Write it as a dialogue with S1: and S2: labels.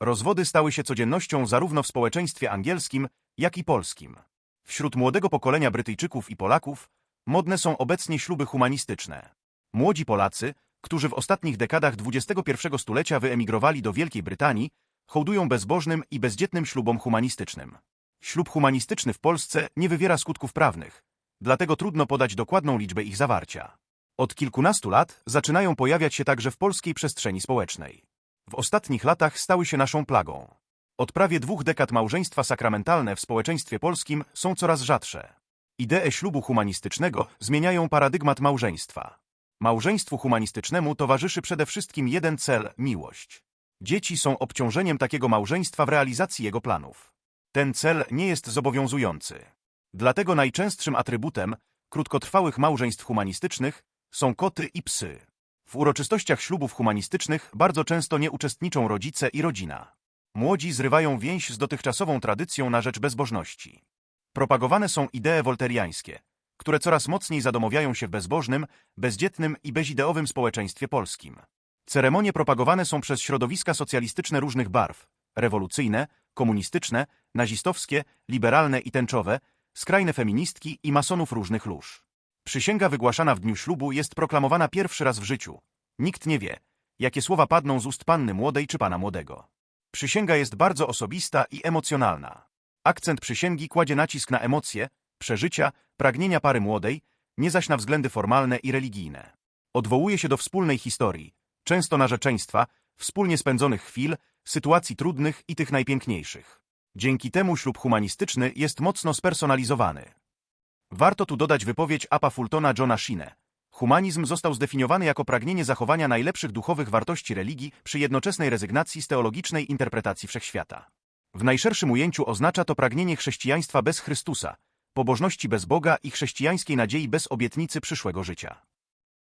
S1: Rozwody stały się codziennością zarówno w społeczeństwie angielskim, jak i polskim. Wśród młodego pokolenia Brytyjczyków i Polaków modne są obecnie śluby humanistyczne. Młodzi Polacy, którzy w ostatnich dekadach XXI stulecia wyemigrowali do Wielkiej Brytanii, hołdują bezbożnym i bezdzietnym ślubom humanistycznym. Ślub humanistyczny w Polsce nie wywiera skutków prawnych, dlatego trudno podać dokładną liczbę ich zawarcia. Od kilkunastu lat zaczynają pojawiać się także w polskiej przestrzeni społecznej. W ostatnich latach stały się naszą plagą. Od prawie dwóch dekad małżeństwa sakramentalne w społeczeństwie polskim są coraz rzadsze. Idee ślubu humanistycznego zmieniają paradygmat małżeństwa. Małżeństwu humanistycznemu towarzyszy przede wszystkim jeden cel – miłość. Dzieci są obciążeniem takiego małżeństwa w realizacji jego planów. Ten cel nie jest zobowiązujący. Dlatego najczęstszym atrybutem krótkotrwałych małżeństw humanistycznych są koty i psy. W uroczystościach ślubów humanistycznych bardzo często nie uczestniczą rodzice i rodzina. Młodzi zrywają więź z dotychczasową tradycją na rzecz bezbożności. Propagowane są idee wolteriańskie, które coraz mocniej zadomowiają się w bezbożnym, bezdzietnym i bezideowym społeczeństwie polskim. Ceremonie propagowane są przez środowiska socjalistyczne różnych barw, rewolucyjne, komunistyczne, nazistowskie, liberalne i tęczowe, skrajne feministki i masonów różnych lóż. Przysięga wygłaszana w dniu ślubu jest proklamowana pierwszy raz w życiu. Nikt nie wie, jakie słowa padną z ust panny młodej czy pana młodego. Przysięga jest bardzo osobista i emocjonalna. Akcent przysięgi kładzie nacisk na emocje, przeżycia, pragnienia pary młodej, nie zaś na względy formalne i religijne. Odwołuje się do wspólnej historii, często narzeczeństwa, wspólnie spędzonych chwil, sytuacji trudnych i tych najpiękniejszych. Dzięki temu ślub humanistyczny jest mocno spersonalizowany. Warto tu dodać wypowiedź Apa Fultona Johna Shine. Humanizm został zdefiniowany jako pragnienie zachowania najlepszych duchowych wartości religii przy jednoczesnej rezygnacji z teologicznej interpretacji wszechświata. W najszerszym ujęciu oznacza to pragnienie chrześcijaństwa bez Chrystusa, pobożności bez Boga i chrześcijańskiej nadziei bez obietnicy przyszłego życia.